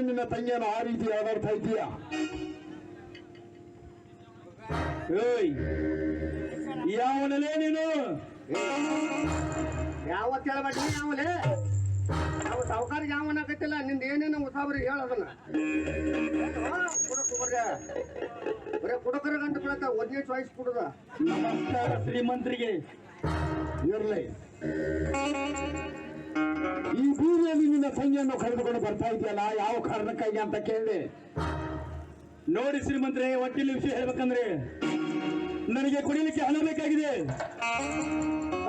ನಿನ್ನ ತಂಗಿಯನ್ನು ಆ ರೀತಿ ಆಧಾರ್ತಾ ಇದೀಯ ಏಯ್ ಯಾವನಲೇ ನೀನು? ಯಾವ ಹೇಳ್ಬೇಡಿ ಯಾವಲೇ? ನಾವು ಸಾವುಕಾರ ಯಾವನ ಆಗತ್ತಿಲ್ಲ ನಿಂದ ಏನೇನು ಮುಸಾಬ್ರಿ ಹೇಳ ಅದನ್ನ. ಬರೇ ಕುಡಕರ ಗಂಟು ಬೀಳತ್ತ ಒಂದೇ ಚಾಯ್ಸ್ ಕುಡುದ. ನಮಸ್ಕಾರ ಶ್ರೀಮಂತರಿಗೆ. ಇರ್ಲಿ. ಈ ಬೀದಿಯಲ್ಲಿ ನಿನ್ನ ತಂಗಿಯನ್ನು ಕರೆದುಕೊಂಡು ಬರ್ತಾ ಇದೆಯಲ್ಲ? ಯಾವ ಕಾರಣಕ್ಕಾಗಿ ಅಂತ ಕೇಳಿದೆ ನೋಡಿ ಶ್ರೀಮಂತರೇ ಒಟ್ಟಿಲಿ ವಿಷಯ ಹೇಳ್ಬೇಕಂದ್ರೆ ನನಗೆ ಕುಡಿಲಿಕ್ಕೆ ಹಣ ಬೇಕಾಗಿದೆ.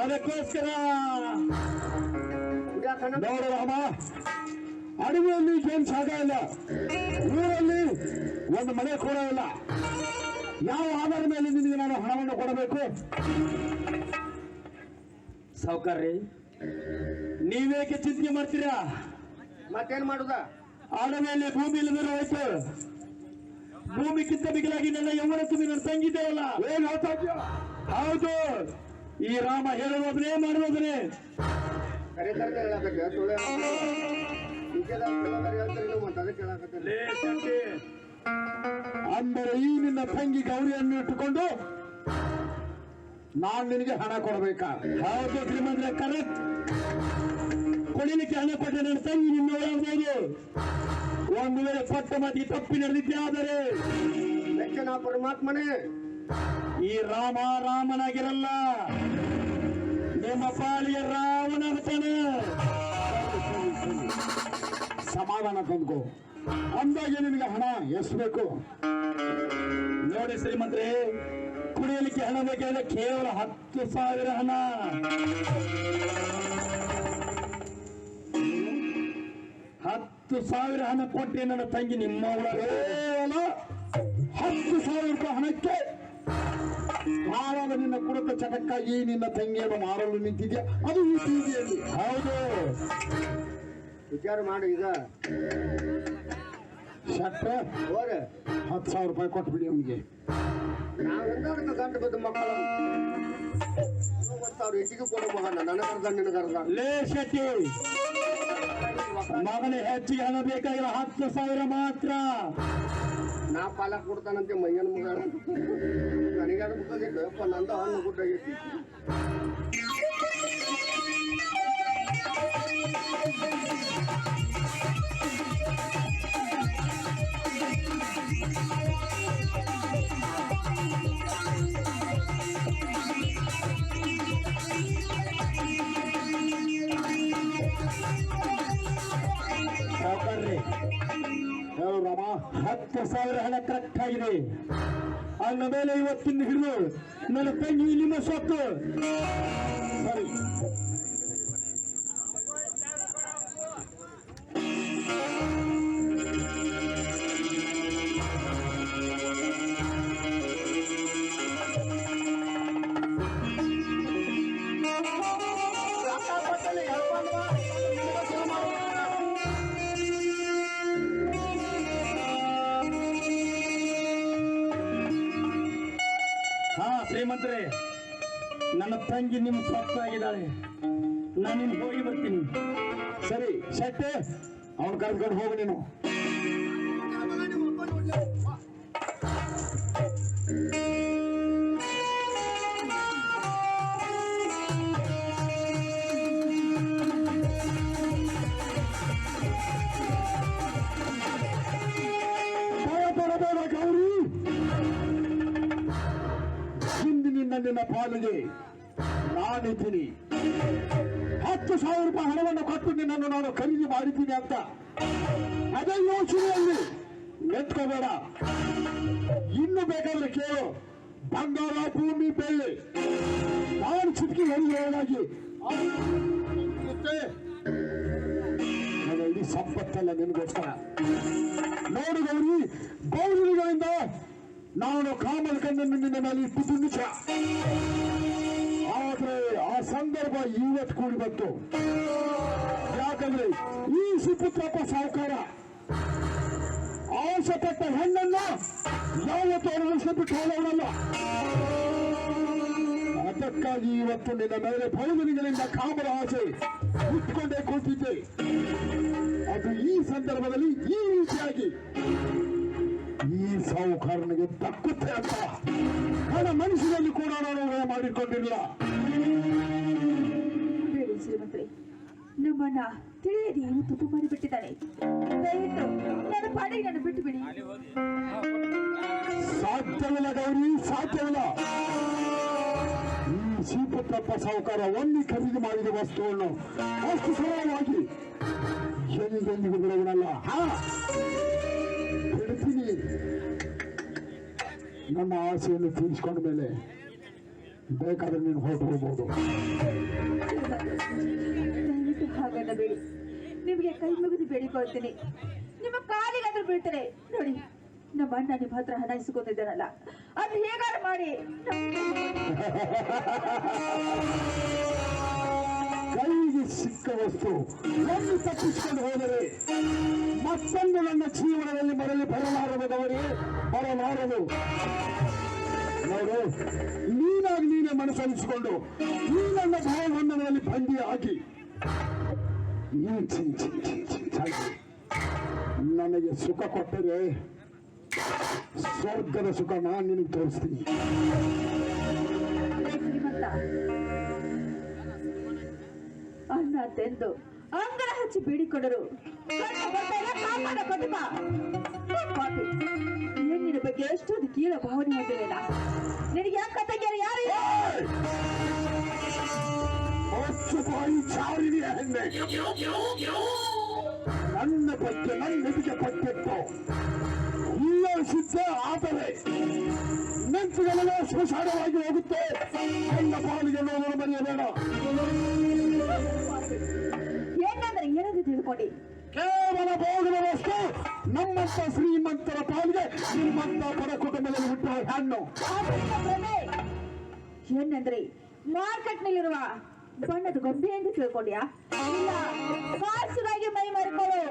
ಅದಕ್ಕೋಸ್ಕರ ನೋಡು ರಾಮ ಅಡವಿಯಲ್ಲಿ ಏನ್ ಸಾಗ ಇಲ್ಲ. ಊರಲ್ಲಿ ಒಂದು ಮನೆ ಕೂಡ ಇಲ್ಲ. ಯಾವ ಆಧಾರ ಮೇಲೆ ನಿನಗೆ ನಾನು ಹಣವನ್ನು ಕೊಡಬೇಕು? ಸಾವುಕಾರ್ರಿ ನೀವೇಕೆ ಚಿಂತೆ ಮಾಡ್ತೀರಾ? ಮತ್ತೇನ್ ಮಾಡುದ? ಆಡವೆಯಲ್ಲಿ ಭೂಮಿ ಇಲ್ಲದ್ರೆ ಹೋಯ್ತು ಭೂಮಿಗಿಂತ ಮಿಗಿಲಾಗಿ ನನ್ನ ಯೌವನ ತುಂಬಿ ನನ್ನ ತಂಗಿದ್ದೇವಲ್ಲ ಏನ್ ಹೇಳ್ತಾ ಹೌದು. ಈ ರಾಮ ಹೇಳುವುದನ್ನೇ ಮಾಡುವುದನ್ನೇ ಅಂದರೆ ಈ ನಿನ್ನ ತಂಗಿ ಗೌರಿಯನ್ನು ಇಟ್ಟುಕೊಂಡು ನಾನು ನಿನಗೆ ಹಣ ಕೊಡಬೇಕಾ? ಹೌದು ಶ್ರೀಮಂತ ಕರೆಕ್ಟ್ ಕೊಡಲಿಕ್ಕೆ ಹಣ ಕೊಟ್ಟರೆ ನನ್ನ ತಂಗಿ ನಿನ್ನ ಒಳಗ್ಬೋದು ಒಂದು ವೇಳೆ ಕೊಟ್ಟ ಮಾತಿ ತಪ್ಪಿ ನಡೆದಿದ್ದೆ ಆದರೆ? ಪರಮಾತ್ಮನೇ ಈ ರಾಮ ರಾಮನಾಗಿರಲ್ಲ. ನಿಮ್ಮ ರಾವಣ ರಾವಣಾಗ್ತಾನೆ ಸಮಾಧಾನ ತಂದ್ಕೋ ಅಂದಾಗೆ ನಿನಗೆ ಹಣ ಎಷ್ಟು ಬೇಕು? ನೋಡಿ ಶ್ರೀಮಂತ್ರಿ ಕುಡಿಯಲಿಕ್ಕೆ ಹಣ ಬೇಕಾದ್ರೆ ಕೇವಲ ಹತ್ತು ಸಾವಿರ ಹಣ. ಹತ್ತು ಸಾವಿರ ಹಣ ಕೊಟ್ಟೆ ನನ್ನ ತಂಗಿ ನಿಮ್ಮ ಕೇವಲ ಹತ್ತು ಸಾವಿರ ರೂಪಾಯಿ ಹಣಕ್ಕೆ ಆವಾಗ ನಿನ್ನ ಕುಡಕ ಚಟಕ್ಕಾಗಿ ನಿನ್ನ ತಂಗಿಯನ್ನು ಮಾರಲು ನಿಂತಿದ್ಯಾ? ಅದು ಈ ಬೀದಿಯಲ್ಲಿ ಹೌದು. ವಿಚಾರ ಮಾಡಿ ಈಗ. ಹೋರೆ. ಹತ್ತು ಸಾವಿರ ರೂಪಾಯಿ ಕೊಟ್ಬಿಡಿ ಅವನಿಗೆ. ನಾವೆಂದಕ್ಕೆ ಗಂಟು ಬಿದ್ದ ಮಕ್ಕಳು? ಅವ್ರು ಹೆಚ್ಚಿಗೆ ಕೊಡೋ ಮಗನ ನನಗರ್ದ ನಿನಗರ್ದ ಲೇ ಶೆಟ್ಟಿ ಮಗನ ಹೆಚ್ಚಿಗೆ ಹಣ ಬೇಕಾಗಿರೋ ಹತ್ತು ಸಾವಿರ ಮಾತ್ರ. ನಾ ಪಾಲ ಕೊಡ್ತಾನಂತೆ ಮೈಯನ ಮಗ. ನನಗೆ ಅನ್ಬೇಕಾಗಿತ್ತು ಯಪ್ಪ ನಂದು ಹಣ್ಣು ಗುಡ್ಡ ಹತ್ತು ಸಾವಿರ ಹಣ ಕರೆಕ್ಟ್ ಆಗಿದೆ. ಅಂದ ಮೇಲೆ ಇವತ್ತಿನ ಹಿಡಿದು ನನ್ನ ತಂಗಿ ನಿಮ್ಮ ಸೊತ್ತು. ಶ್ರೀಮಂತರೇ, ನನ್ನ ತಂಗಿ ನಿಮ್ಮ ಸ್ವತ್ತಾಗಿದ್ದಾಳೆ. ನಾನು ನಿಮ್ಗೆ ಹೋಗಿ ಬರ್ತೀನಿ. ಸರಿ ಶೆಟ್ಟೆ ಅವನು ಕರ್ಕೊಂಡು ಹೋಗು ನೀನು. ನಿನ್ನ ಪಾಲಿಗೆ ನಾನಿದ್ದೀನಿ. ಹತ್ತು ಸಾವಿರ ರೂಪಾಯಿ ಹಣವನ್ನು ಕೊಟ್ಟು ನಿನ್ನನ್ನು ನಾನು ಖರೀದಿ ಮಾಡಿದ್ದೀನಿ ಅಂತ ಅದೇ ಯೋಚನೆಯಲ್ಲಿ ನೆತ್ಕೋಬೇಡ. ಇನ್ನು ಬೇಕಾದ್ರೆ ಕೇಳು. ಬಂಗಾರ, ಭೂಮಿ, ಬೆಳ್ಳಿ. ನಾನು ಚಿಟ್ಕಿ ನನ್ನ ಇಡೀ ಸಂಪತ್ತಲ್ಲ ನಿನ್ಗೋಸ್ಕರ ನೋಡು ಗೌರಿ ಗೌರಿಗಳಿಂದ ನಾನು ಕಾಮಲ್ ಕಣ್ಣನ್ನು ನಿನ್ನ ಮೇಲೆ ಇಟ್ಟು ನಿಮಿಷ ಆದ್ರೆ ಆ ಸಂದರ್ಭ ಇವತ್ತು ಕೂಡಿ ಬಂತು. ಯಾಕಂದ್ರೆ ಈ ಸುಪುತ್ರಪ್ಪ ಸಾವುಕಾರ ಆಸೆ ಪಟ್ಟ ಹೆಣ್ಣನ್ನ ಯಾವತ್ತು ಅನುಭವಿಸಿ ಬಿಟ್ಟು ಹೋಗೋಣಲ್ಲ ಅದಕ್ಕಾಗಿ ಇವತ್ತು ನಿನ್ನ ಮೇಲೆ ಬಹುದಿನಗಳಿಂದ ಕಾಮರ ಆಸೆ ಇಟ್ಕೊಂಡೇ ಕೂತಿದ್ದೆ ಅದು ಈ ಸಂದರ್ಭದಲ್ಲಿ ಈ ರೀತಿಯಾಗಿ ಈ ಸಾಹುಕಾರನಿಗೆ ತಕ್ಕುತ್ತೆ ಅಂತ. ನನ್ನ ಮನಸ್ಸಿನಲ್ಲಿ ಕೂಡ ನಾನು ಮಾಡಿಕೊಂಡಿಲ್ಲ. ಶ್ರೀಮಂತ್ರಿ ನಮ್ಮನ್ನ ತಿಳಿಯದೆ ಏನು ತಪ್ಪು ಮಾಡಿಬಿಟ್ಟಿದ್ದಾನೆ. ದಯವಿಟ್ಟು ನನ್ನ ಪಾಡಿಗೆ ನಾನು ಬಿಟ್ಟು ಬಿಡಿ ಸಾಧ್ಯವಿಲ್ಲ ಗೌರಿ ಸಾಧ್ಯವಿಲ್ಲ. ಈ ಶ್ರೀಪುತ್ರಪ್ಪ ಸಾಹುಕಾರ ಒಮ್ಮೆ ಖರೀದಿ ಮಾಡಿದ ವಸ್ತುವನ್ನು ಅಷ್ಟು ಸರಳವಾಗಿ ಎಂದೆಂದಿಗೂ ಬಿಡುವುದಲ್ಲ. ಹಾ? ನನ್ನ ಆಸೆಯನ್ನು ತೀರಿಸಿಕೊಂಡ ಮೇಲೆ ಬೇಕಾದ್ರೆ ನೀನು ಹೊರಟು ಹೋಗ್ಬೋದು. ಹಾಗನ್ನ ಬೇಡಿ. ನಿಮಗೆ ಕೈ ಮುಗಿದು ಬೇಡಿಕೊಳ್ತೀನಿ ನಿಮ್ಮ ಕಾಲಿಗಾದ್ರೂ ಬೀಳ್ತಾರೆ ನೋಡಿ, ನಮ್ಮ ಅಣ್ಣ ನಿಮ್ಮ ಹತ್ರ ಹಣ ಇಸ್ಕೊಂಡಿದ್ದಾನಲ್ಲ. ಅದು ಹೇಗಾದ್ರೂ ಮಾಡಿ. ಸಿಕ್ಕ ವಸ್ತು ಒಂದು ತಪ್ಪಿಸಿಕೊಂಡು ಹೋದರೆ ಮತ್ತೊಂದು ನನ್ನ ಜೀವನದಲ್ಲಿ ಮರಳಿ ಬರಲಾರದವರಿಗೆ ಬರಲಾರದು ನೋಡು, ನೀನಾಗಿ ನೀನೇ ಮನಸ್ಸಲ್ಲಿಸಿಕೊಂಡು ನೀ ನನ್ನ ಭಾವಬಂಧನದಲ್ಲಿ ಬಂದಿ ಹಾಕಿ. ನನಗೆ ಸುಖ ಕೊಟ್ಟರೆ ಸ್ವರ್ಗದ ಸುಖ ನಾನು ನಿನಗೆ ತೋರಿಸ್ತೀನಿ ಅಣ್ಣ ತೆಂದು ಅಂಗರ ಹಚ್ಚಿ ಬೀಡಿಕೊಂಡರು. ಹೆಣ್ಣಿನ ಬಗ್ಗೆ ಎಷ್ಟೊಂದು ಕೀಳ ಭಾವನೆ ಹೊಂದಿರಲಿಲ್ಲ ನಿನಗೆ ಯಾಕೆ ತಂಗಿಯರು ಯಾರು ನನ್ನ ಹೆಣ್ಣೆ. ನನ್ನ ಬಗ್ಗೆ ಪಟ್ಟಿತ್ತು ಎಲ್ಲ ಸಿದ್ಧ ಆದರೆ ನೆಂಚುಗಳೆಲ್ಲ ಸ್ಮಶಾನವಾಗಿ ಹೋಗುತ್ತೆ. ನನ್ನ ಪಾಲಿಗೆ ನೋಡಲು ಮರೆಯಬೇಡ. ತಿಳ್ಕೊಂಡಿ ಕೇವಲ ಭೋಗದ ವಸ್ತು ನಮ್ಮಂತ ಶ್ರೀಮಂತರ ಪಾಲಿಗೆ ಶ್ರೀಮಂತ ಬಡ ಕುಟುಂಬದಲ್ಲಿ ಹುಟ್ಟುವ ಹಣ್ಣು. ಏನಂದ್ರಿ ಮಾರ್ಕೆಟ್ ನಲ್ಲಿರುವ ಬಣ್ಣದ ಗೊಂಬೆ ಎಂದು ತಿಳ್ಕೊಂಡ್ಯಾ? ಇಲ್ಲ ಕಾಸುಗಾಗಿ ಮೈ ಮರ್ಕೊಳ್ಳೋ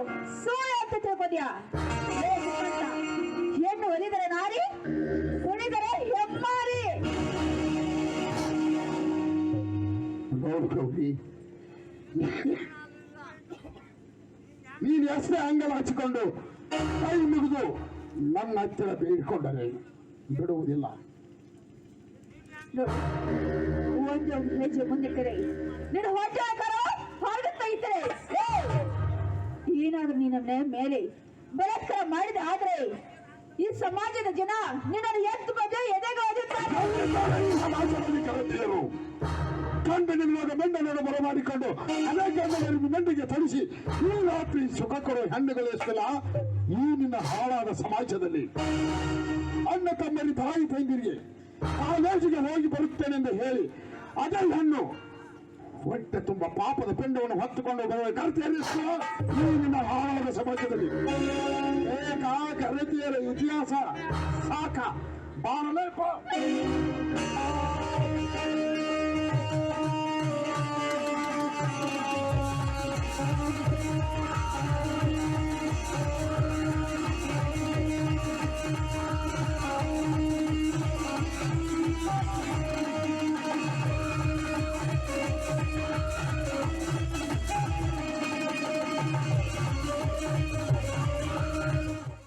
ಸೂಳೆ ಅಂತ ತಿಳ್ಕೊಂಡ್ಯಾ? ಹೆಣ್ಣು ಒಲಿದರೆ ನಾರಿ ಕುಣಿದರೆ ಹೆಮ್ಮಾರಿ. ನೋಡು ಗೌರಿ ನೀನು ಆಂಗಲ್ ಅಂಗಲ ಹಚ್ಚಿಕೊಂಡು ಕೈ ಮುಗಿದು ನನ್ನ ಹತ್ತಿರ ಬೇಡಿಕೊಂಡರೆ ಬಿಡುವುದಿಲ್ಲ. ಒಂದೇ ಹೆಜ್ಜೆ ಹೊಟ್ಟೆ ಹಾಕರೋ? ಹೊರಗೆ ತೆಗಿತಾರೆ ಏನಾದ್ರೂ ನಿನ್ನ ಮೇಲೆ ಬಲಾತ್ಕಾರ ಮಾಡಿದ ಆದ್ರೆ ಈ ಸಮಾಜದ ಜನ ನಿನ್ನನ್ನು ಎತ್ತು ಬಜೆ ಎದೆಗೆ ಒದೆಯುತ್ತಾರೆ. ಕಂಡು ನಿಲ್ಲುವಾಗ ಮೆಂಡನನ್ನು ಬರಮಾಡಿಕೊಂಡು ಅನೇಕ ಮೆಂಡಿಗೆ ತರಿಸಿ, ಈ ರಾತ್ರಿ ಸುಖ ಕೊಡುವ ಹೆಣ್ಣುಗಳು ಎಷ್ಟಲ್ಲ ಈ ನಿನ್ನ ಹಾಳಾದ ಸಮಾಜದಲ್ಲಿ. ಅಣ್ಣ ತಮ್ಮರಿ ತಾಯಿ ತಂಗಿರಿಗೆ ಕಾಲೇಜಿಗೆ ಹೋಗಿ ಬರುತ್ತೇನೆಂದು ಹೇಳಿ, ಅದೇ ಹೆಣ್ಣು ಹೊಟ್ಟೆ ತುಂಬ ಪಾಪದ ಪಿಂಡವನ್ನು ಹೊತ್ತುಕೊಂಡು ಬರುವ ಕರ್ತಿಯರಿಸ್ತು ಈ ನಿನ್ನ ಹಾಳಾದ ಸಮಾಜದಲ್ಲಿ. ಏಕಾಕ ಕರೆತಿಯರ ಇತಿಹಾಸ ಸಾಕ. ಬಾರಲೇಪ I'm